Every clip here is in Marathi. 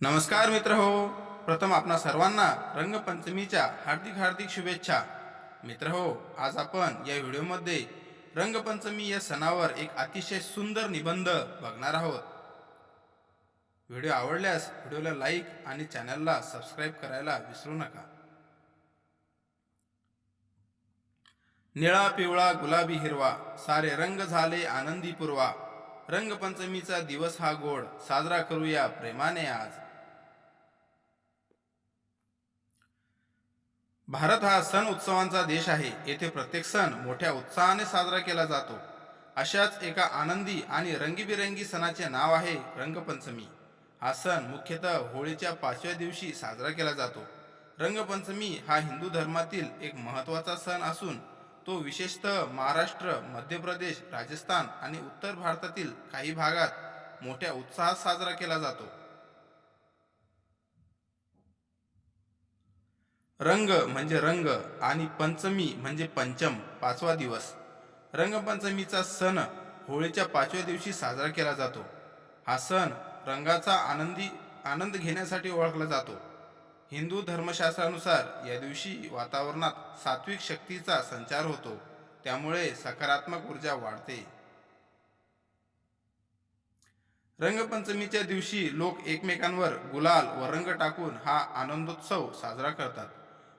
नमस्कार मित्र हो प्रथम आपणा सर्वांना रंगपंचमीच्या हार्दिक हार्दिक शुभेच्छा. मित्र हो आज आपण या व्हिडिओमध्ये रंगपंचमी या सणावर एक अतिशय सुंदर निबंध बघणार आहोत. व्हिडिओ आवडल्यास व्हिडिओला लाईक आणि चॅनलला सबस्क्राईब करायला विसरू नका. निळा पिवळा गुलाबी हिरवा सारे रंग झाले आनंदी पूर्वा. रंगपंचमीचा दिवस हा गोड साजरा करूया प्रेमाने आज. भारत हा सण उत्सवांचा देश आहे. येथे प्रत्येक सण मोठ्या उत्साहाने साजरा केला जातो. अशाच एका आनंदी आणि रंगीबिरंगी सणाचे नाव आहे रंगपंचमी. हा सण मुख्यतः होळीच्या पाचव्या दिवशी साजरा केला जातो. रंगपंचमी हा हिंदू धर्मातील एक महत्त्वाचा सण असून तो विशेषतः महाराष्ट्र मध्य प्रदेश राजस्थान आणि उत्तर भारतातील काही भागात मोठ्या उत्साहात साजरा केला जातो. रंग म्हणजे रंग आणि पंचमी म्हणजे पंचम पाचवा दिवस. रंगपंचमीचा सण होळीच्या पाचव्या दिवशी साजरा केला जातो. हा सण रंगाचा आनंदी आनंद घेण्यासाठी ओळखला जातो. हिंदू धर्मशास्त्रानुसार या दिवशी वातावरणात सात्विक शक्तीचा संचार होतो. त्यामुळे सकारात्मक ऊर्जा वाढते. रंगपंचमीच्या दिवशी लोक एकमेकांवर गुलाल व रंग टाकून हा आनंदोत्सव साजरा करतात.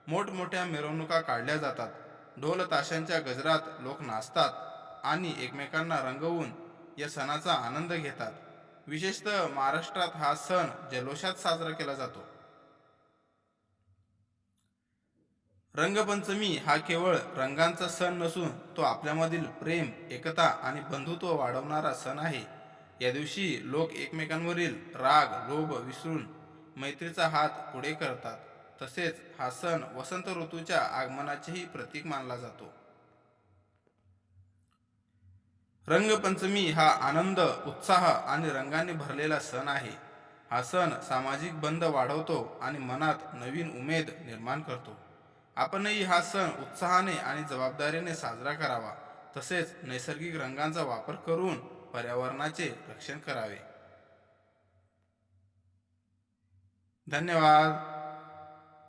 मोठमोठ्या मिरवणुका काढल्या जातात. ढोल ताशांच्या गजरात लोक नाचतात आणि एकमेकांना रंगवून या सणाचा आनंद घेतात. विशेषतः महाराष्ट्रात हा सण जल्लोषात साजरा केला जातो. रंगपंचमी हा केवळ रंगांचा सण नसून तो आपल्यामधील प्रेम एकता आणि बंधुत्व वाढवणारा सण आहे. या दिवशी लोक एकमेकांवरील राग लोभ विसरून मैत्रीचा हात पुढे करतात. तसेच हा सण वसंत ऋतूच्या आगमनाचेही प्रतीक मानला जातो. रंगपंचमी हा आनंद उत्साह आणि रंगाने भरलेला सण आहे. हा सण सामाजिक बंध वाढवतो आणि मनात नवीन उमेद निर्माण करतो. आपणही हा सण उत्साहाने आणि जबाबदारीने साजरा करावा. तसेच नैसर्गिक रंगांचा वापर करून पर्यावरणाचे रक्षण करावे. धन्यवाद.